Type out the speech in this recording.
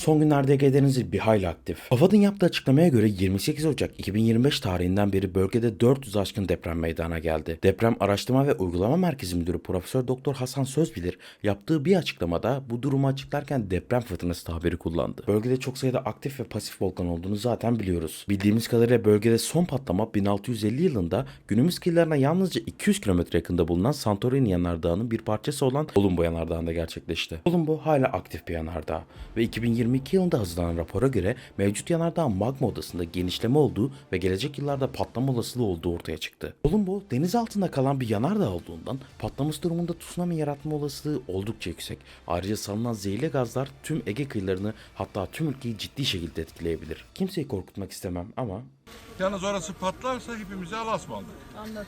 Son günlerde Ege Denizi bir hayli aktif. AFAD'ın yaptığı açıklamaya göre 28 Ocak 2025 tarihinden beri bölgede 400 aşkın deprem meydana geldi. Deprem Araştırma ve Uygulama Merkezi Müdürü Profesör Doktor Hasan Sözbilir yaptığı bir açıklamada bu durumu açıklarken deprem fırtınası tabiri kullandı. Bölgede çok sayıda aktif ve pasif volkan olduğunu zaten biliyoruz. Bildiğimiz kadarıyla bölgede son patlama 1650 yılında günümüz kıyılarına yalnızca 200 kilometre yakında bulunan Santorini yanardağının bir parçası olan Olumbo yanardağında gerçekleşti. Olumbo hala aktif bir yanardağ ve 2022 yılında hazırlanan rapora göre mevcut yanardağın magma odasında genişleme olduğu ve gelecek yıllarda patlama olasılığı olduğu ortaya çıktı. Olumbo deniz altında kalan bir yanardağ olduğundan patlaması durumunda tsunami yaratma olasılığı oldukça yüksek. Ayrıca salınan zehirli gazlar tüm Ege kıyılarını hatta tüm ülkeyi ciddi şekilde etkileyebilir. Kimseyi korkutmak istemem ama Yalnız orası patlarsa hepimize alasmaldık. Anlat.